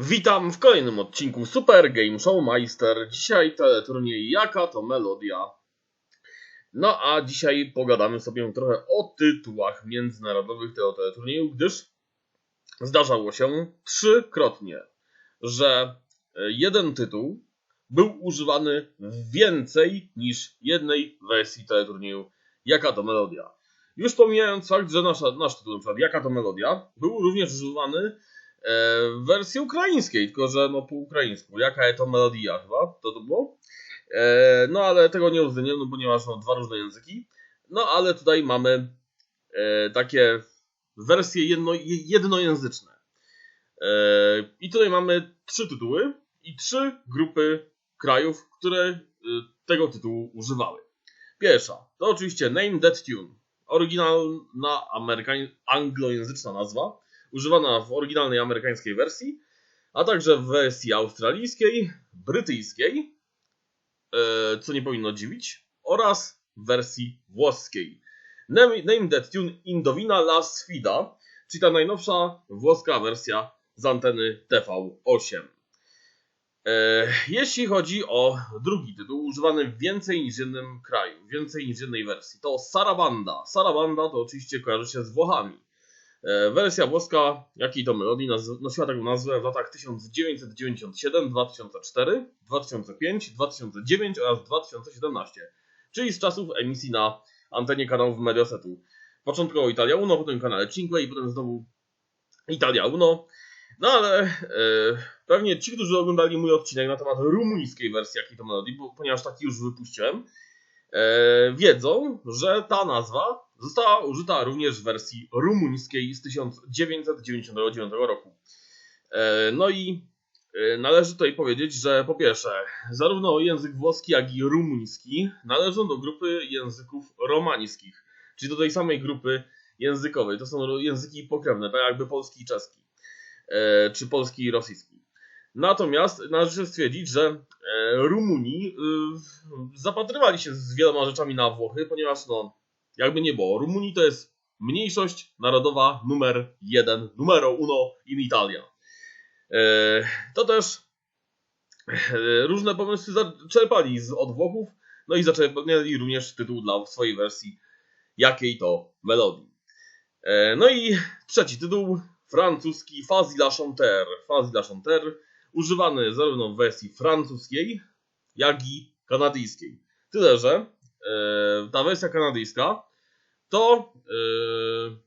Witam w kolejnym odcinku Super Game Show Meister. Dzisiaj teleturniej Jaka to Melodia. No a dzisiaj pogadamy sobie trochę o tytułach międzynarodowych tego teleturnieju, gdyż zdarzało się trzykrotnie, że jeden tytuł był używany w więcej niż jednej wersji teleturnieju Jaka to Melodia. Już pomijając fakt, że nasza, nasz tytuł, na przykład Jaka to Melodia, był również używany E, w wersji ukraińskiej, tylko że no po ukraińsku. Jaka to melodia chyba, to to było. E, no ale tego nie uwzględniłem, no ponieważ są dwa różne języki. No ale tutaj mamy e, takie wersje jedno, jednojęzyczne. I tutaj mamy trzy tytuły i trzy grupy krajów, które tego tytułu używały. Pierwsza to oczywiście Name That Tune, oryginalna amerykań, anglojęzyczna nazwa używana w oryginalnej amerykańskiej wersji, a także w wersji australijskiej, brytyjskiej, e, co nie powinno dziwić, oraz wersji włoskiej. Name That Tune Indovina La Sfida, czyli ta najnowsza włoska wersja z anteny TV8. E, jeśli chodzi o drugi tytuł, używany w więcej niż jednym kraju, więcej niż jednej wersji, to Sarabanda. Sarabanda to oczywiście kojarzy się z Włochami. E, wersja włoska, jakiej to melodii, nosiła taką nazwę w latach 1997, 2004, 2005, 2009 oraz 2017, czyli z czasów emisji na antenie kanałów Mediasetu. Początkowo Italia Uno, potem kanale Cinque i potem znowu Italia Uno. No ale e, pewnie ci, którzy oglądali mój odcinek na temat rumuńskiej wersji jakiej to melodii, bo, ponieważ taki już wypuściłem, wiedzą, że ta nazwa Została użyta również w wersji rumuńskiej z 1999 roku. E, no i e, należy tutaj powiedzieć, że po pierwsze, zarówno język włoski, jak i rumuński należą do grupy języków romańskich, czyli do tej samej grupy językowej. To są języki pokrewne, tak jakby polski i czeski, e, czy polski i rosyjski. Natomiast należy stwierdzić, że Rumuni zapatrywali się z wieloma rzeczami na Włochy, ponieważ no, jakby nie było, Rumunii to jest mniejszość narodowa numer jeden, numero uno in Italia. E, to też e, różne pomysły czerpali od Włochów, no i zaczerpnęli również tytuł dla swojej wersji jakiej to melodii. E, no i trzeci tytuł, francuski Fazi la Chanter. Fazi la Chanter, używany zarówno w wersji francuskiej, jak i kanadyjskiej. Tyle, że ta wersja kanadyjska to, yy,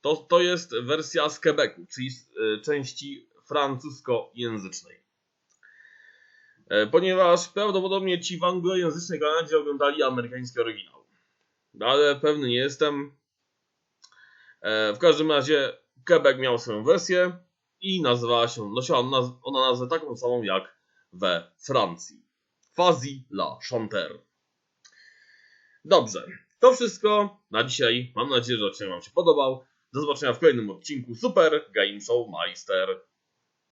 to, to jest wersja z Quebecu, czyli z yy, części francuskojęzycznej. Yy, ponieważ prawdopodobnie ci w anglojęzycznej Kanadzie oglądali amerykański oryginał. No, ale pewny nie jestem. W każdym razie Quebec miał swoją wersję i nazywała się, nosiła ona nazwę taką samą jak we Francji. Fazi la Chanter. Dobrze, to wszystko na dzisiaj. Mam nadzieję, że odcinek Wam się podobał. Do zobaczenia w kolejnym odcinku Super Game Show Meister.